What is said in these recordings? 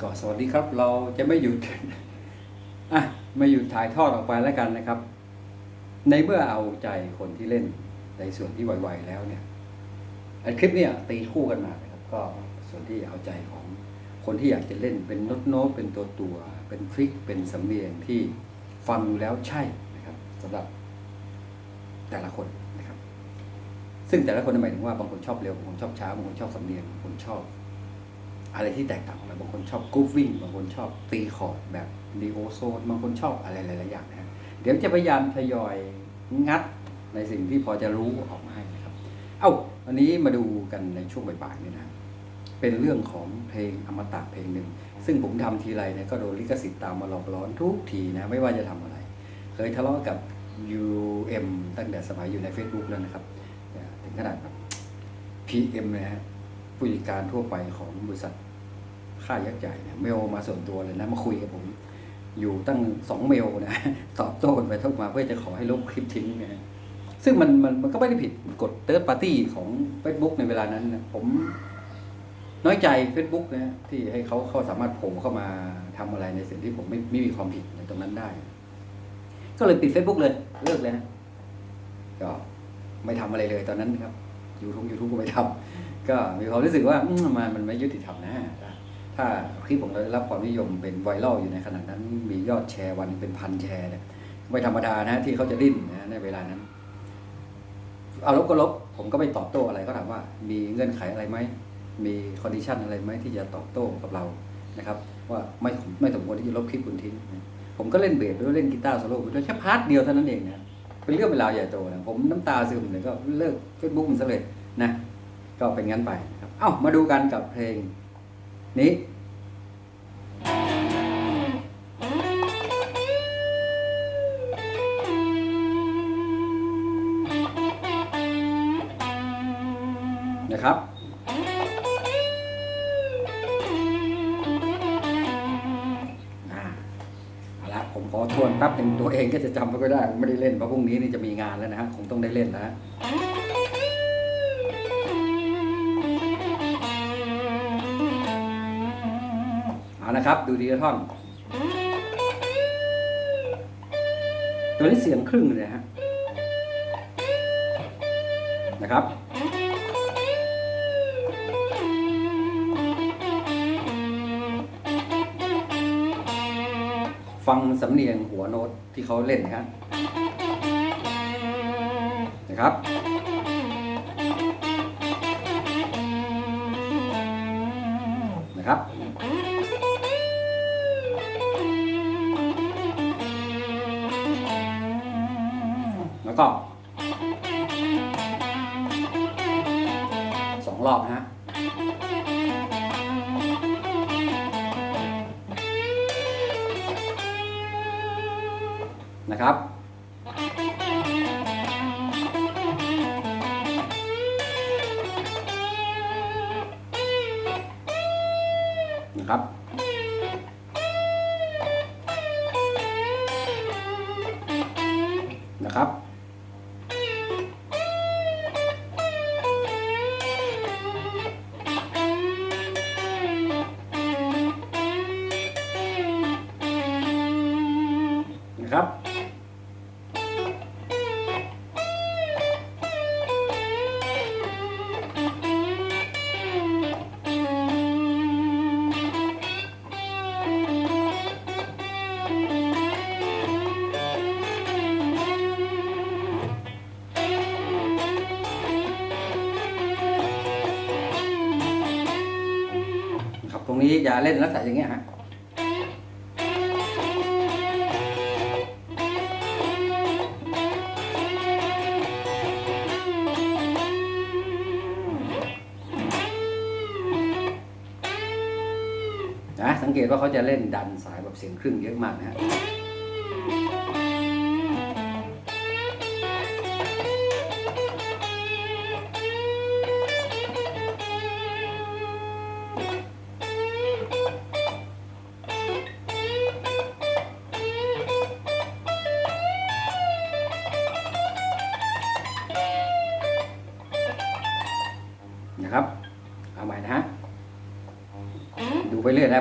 ก็สวัสดีครับ เราจะไม่หยุดอะไม่หยุดถ่ายทอดออกไปแล้วกันนะครับ ในเมื่อเอาใจคนที่เล่นในส่วนที่ไวๆแล้วเนี่ยไอ้คลิปเนี่ยตีคู่กันมานะครับ ก็ส่วนที่เอาใจของคนที่อยากจะเล่นเป็นโน้ตโน้ตเป็นตัวตัว เป็นทริคเป็นสำเนียงที่ฟังดูแล้วใช่นะครับสำหรับแต่ละคนนะครับ ซึ่งแต่ละคนหมายถึงว่าบางคนชอบเร็วบางคนชอบช้าบางคนชอบสำเนียงบางคนชอบ อะไรที่แตกต่างกันบางคนชอบกรูฟวิ่งบางคนชอบตีคอร์ดแบบดีโอโซนบางคนชอบอะไรหลายๆอย่างนะฮะเดี๋ยวจะพยายามทยอยงัดในสิ่งที่พอจะรู้ออกมาให้นะครับ เอ้าวันนี้มาดูกันในช่วงบ่ายๆนี่นะเป็นเรื่องของเพลงอมตะเพลงหนึ่ง ซึ่งผมทำทีไรเนี่ยก็โดนลิขสิทธิ์ตามมาหลอกล้อนทุกทีนะ ไม่ว่าจะทำอะไร เคยทะเลาะกับ UM ตั้งแต่สมัยอยู่ใน Facebook แล้วนะครับ ถึงขนาดแบบ PM นะฮะ ผู้จัดการทั่วไปของบริษัทค่ายักษ์ใหญ่เนี่ยเมลมาส่วนตัวเลยนะมาคุยกับผมอยู่ตั้งสองเมลนะตอบโต้กันไปทุกมาเพื่อจะขอให้ลบคลิปทิ้งนะซึ่งมันมันมันก็ไม่ได้ผิดกฎเติร์ดปาร์ตี้ของ Facebook ในเวลานั้นนะผมน้อยใจ Facebook นะที่ให้เขาเขาสามารถโผล่เข้ามาทำอะไรในสิ่งที่ผมไม่ไม่มีความผิดในตรงนั้นได้ ก็เลยปิด Facebook เลยเลิกเลยนะก็ไม่ทำอะไรเลยตอนนั้นครับยูทูบยูทูบก็ไม่ทำ ก็มีความรู้สึกว่ามันมันไม่ยุติธรรมนะถ้าคลิปของเราได้รับความนิยมเป็นไวรัลอยู่ในขณะนั้นมียอดแชร์วันเป็นพันแชร์เนี่ยไม่ธรรมดานะที่เขาจะดิ้นนะในเวลานั้น เอาลบก็ลบ ผมก็ไม่ตอบโต้อะไรก็ถามว่า มีเงื่อนไขอะไรไหมมีคอนดิชันอะไรไหมที่จะตอบโต้กับเรานะครับ ว่าไม่ไม่สมควรที่จะลบคลิปคุณทิ้งนผมก็เล่นเบสด้วยเล่นกีตาร์โซโล่ไปด้วยแค่พาร์ทเดียวเท่านั้นเองนะเป็นเรื่องเป็นราวใหญ่โตนะผมน้ำตาซึมเลยก็เลิกเฟซบุ๊กมันซะเลยนะ ก็เป็นงั้นไปครับเอ้ามาดูกันกับเพลงนี้นะครับอ่าเอาละผมขอทวนแป๊บหนึ่งตัวเองก็จะจำไม่ค่อยได้ ไม่ได้เล่นเพราะพรุ่งนี้นี่จะมีงานแล้วนะฮะ คงต้องได้เล่นแล้ว เอานะครับ ดูดีละท่อน ตัวนี้เสียงครึ่งเลยฮะนะครับ ฟังสำเนียงหัวโน้ตที่เขาเล่นนะครับนะครับนะครับ นะครับ นะครับนะครับ อย่าเล่นลักษณะอย่างเงี้ยฮะนะสังเกตว่าเขาจะเล่นดันสายแบบเสียงครึ่งเยอะมากนะฮะ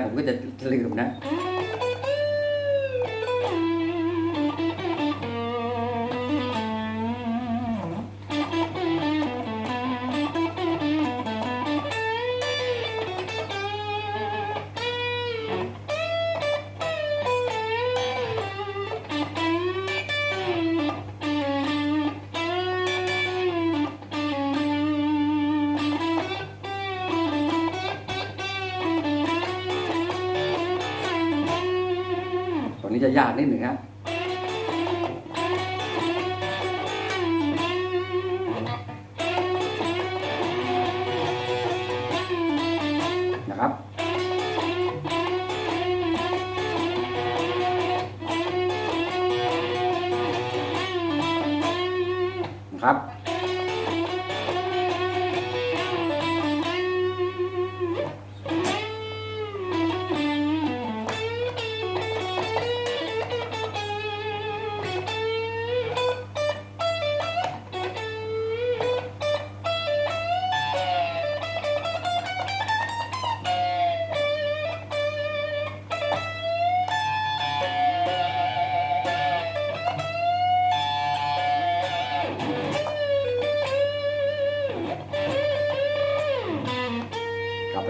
ผมก็จะลืมนะ นี้จะยากนิดหนึ่งครับนะครับนะครับ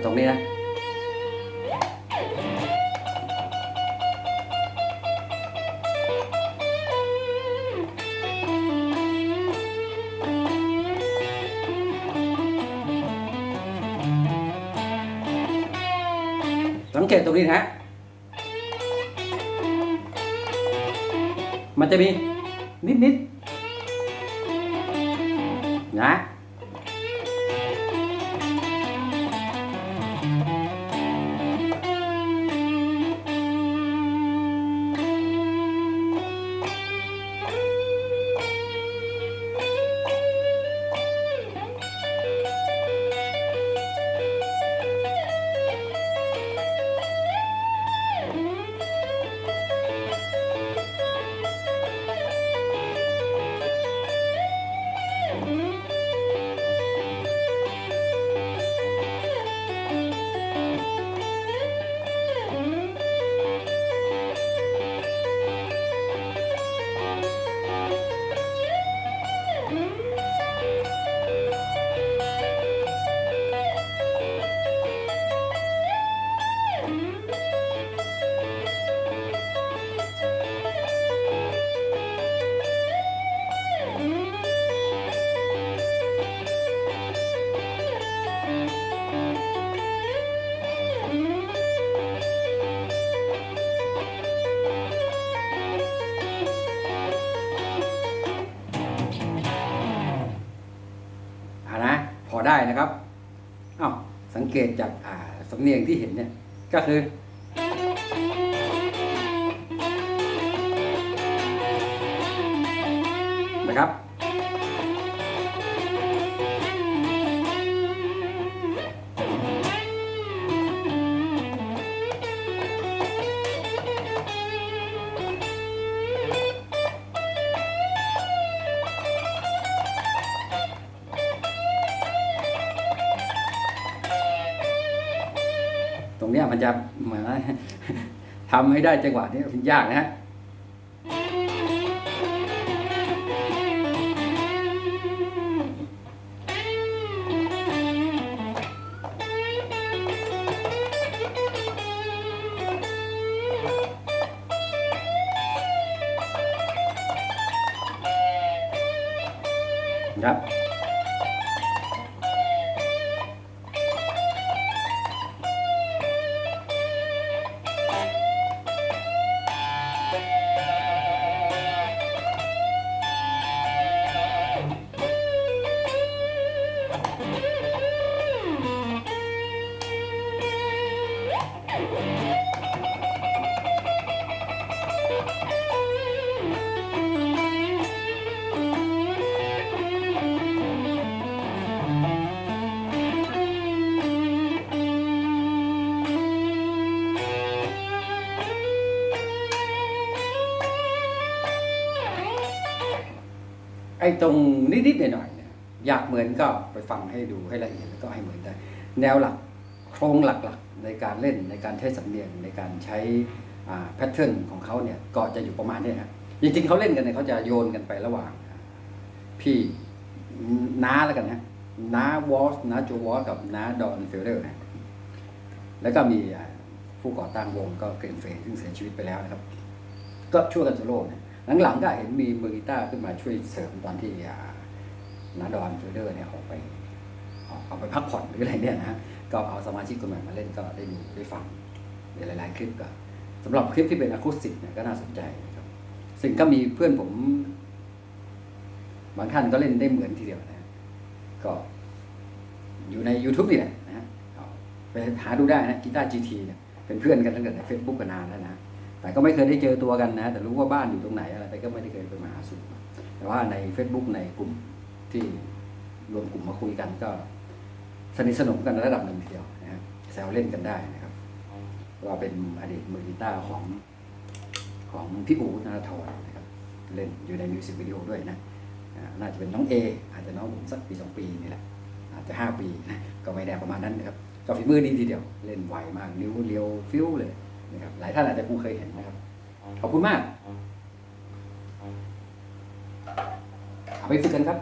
ตรงนี้นะ สังเกตตรงนี้นะ มันจะมีนิดนิดๆนะ ได้นะครับอ้าวสังเกตจากอ่าสำเนียงที่เห็นเนี่ยก็คือ นะครับ มันจะเหมือนทำให้ได้จังหวะนี้มันยากนะฮะครับ อ้ตรงนิดๆหน่อยๆเนี่ยอยากเหมือนก็ไปฟังให้ดูให้ละเอียดแล้วก็ให้เหมือนได้ แนวหลักคครงหลักๆในการเล่นในการใช้สำเนียงในการใช้แพทเทิร์นของเขาเนี่ยก็จะอยู่ประมาณนี้ครับจริงๆเขาเล่นกันเนี่ยเขาจะโยนกันไประหว่าง พี่น้าแล้วกันนะน้าวอสน้าโจวอสกับน้าดอนเฟลเดอร์นะแล้วก็มีผู้ก่อตั้งวงก็เกรนเฟย์ซึ่งเสียชีวิตไปแล้วนะครับ ก็ช่วยกันโซโล่นะ หลังๆก็เห็นมีมือกีตาร์ขึ้นมาช่วยเสริมตอนที่อาน้าดอนเฟลเดอร์เนี่ยออกไปออกไปพักผ่อนหรืออะไรเนี่ยนะก็เอาสมาชิกคนใหม่มาเล่นก็ได้ดูได้ฟังในหลายๆคลิปก็สำหรับคลิปที่เป็นอะคูสติกเนี่ยก็น่าสนใจนะครับซึ่งก็มีเพื่อนผม บางท่านก็เล่นได้เหมือนทีเดียวนะก็อยู่ใน YouTube นี่แหละนะไปหาดูได้นะกีตาร์จีทีเนี่ยเป็นเพื่อนกันตั้งแต่ใน Facebook กันนานแล้วนะ แต่ก็ไม่เคยได้เจอตัวกันนะ แต่รู้ว่าบ้านอยู่ตรงไหนอะไรแต่ก็ไม่ได้เคยไปมาหาสู่แต่ว่าใน Facebook ในกลุ่มที่รวมกลุ่มมาคุยกันก็ สนิทสนมกันระดับหนึ่งเดียวนะฮะแซวเล่นกันได้นะครับว่าเป็นอดีตมือกีตาร์ของของพี่อู๋นาทรนะครับ เล่นอยู่ในมิวสิกวิดีโอด้วยนะอาน่าจะเป็นน้องเออาจจะน้องผมสักปีสองปีนี่แหละอาจจะห้าปีนะก็ไม่แน่ประมาณนั้นนะครับก็ฝีมือดีทีเดียว เล่นไวมากนิ้วเรียวฟิวเลย นะครับหลายท่านอาจจะคงเคยเห็นนะครับ ขอบคุณมาก เอาไปฝึกกันครับ